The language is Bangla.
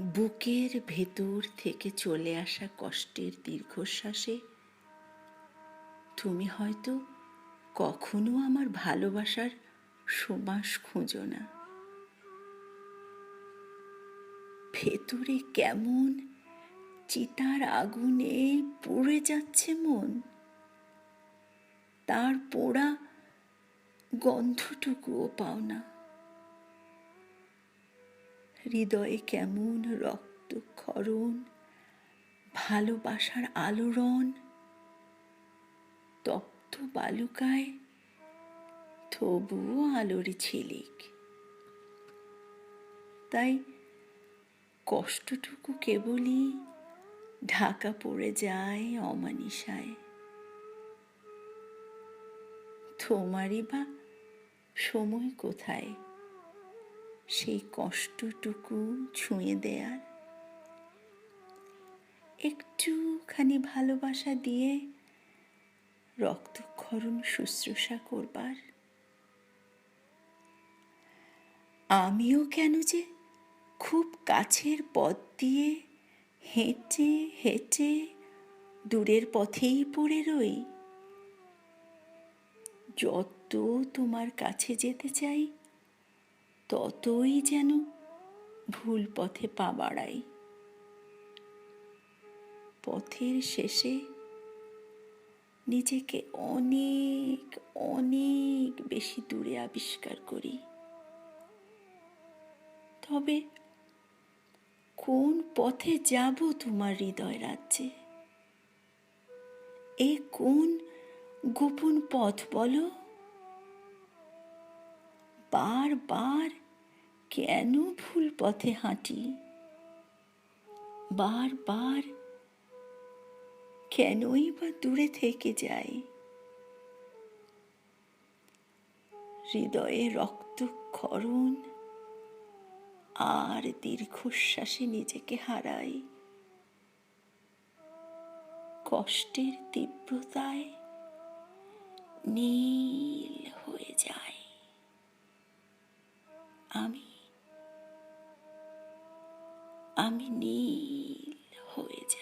বুকের ভেতর থেকে চলে আসা কষ্টের দীর্ঘশ্বাসে, তুমি হয়তো কখনো আমার ভালোবাসার সুবাস খুঁজো না। ভেতরে কেমন চিতার আগুনে পুড়ে যাচ্ছে মন, তার পোড়া গন্ধটুকুও পাও না। হৃদয়ে কেমন রক্তক্ষরণ, ভালোবাসার আলোড়ন, তপ্ত বালুকায় তবুও আলোরে ছিলিক তাই কষ্টটুকু কেবলই ঢাকা পড়ে যায় অমানিসায় তোমারই বা সময় কোথায়? সেই কষ্টটুকু ছুঁয়ে দেয়ার। একটুখানি ভালোবাসা দিয়ে রক্তক্ষরণ শুশ্রূষা করবার। আমিও কেন যে খুব কাছের পথ দিয়ে হেঁটে হেঁটে দূরের পথেই পড়ে রই। যত তোমার কাছে যেতে চাই ততই যেন ভুল পথে পা বাড়াই। পথের শেষে নিজেকে অনেক অনেক বেশি দূরে আবিষ্কার করি। তবে কোন পথে যাব তোমার হৃদয় রাজ্যে? এ কোন গোপন পথ বলো? বারবার কেন ভুল পথে হাঁটি? বারবার কেনই বা দূরে থেকে যাই? হৃদয়ে রক্তক্ষরণ আর দীর্ঘশ্বাসে নিজেকে হারাই। কষ্টের তীব্রতায় নীল হয়ে যায়। আমি আমি নীল হয়ে যাই।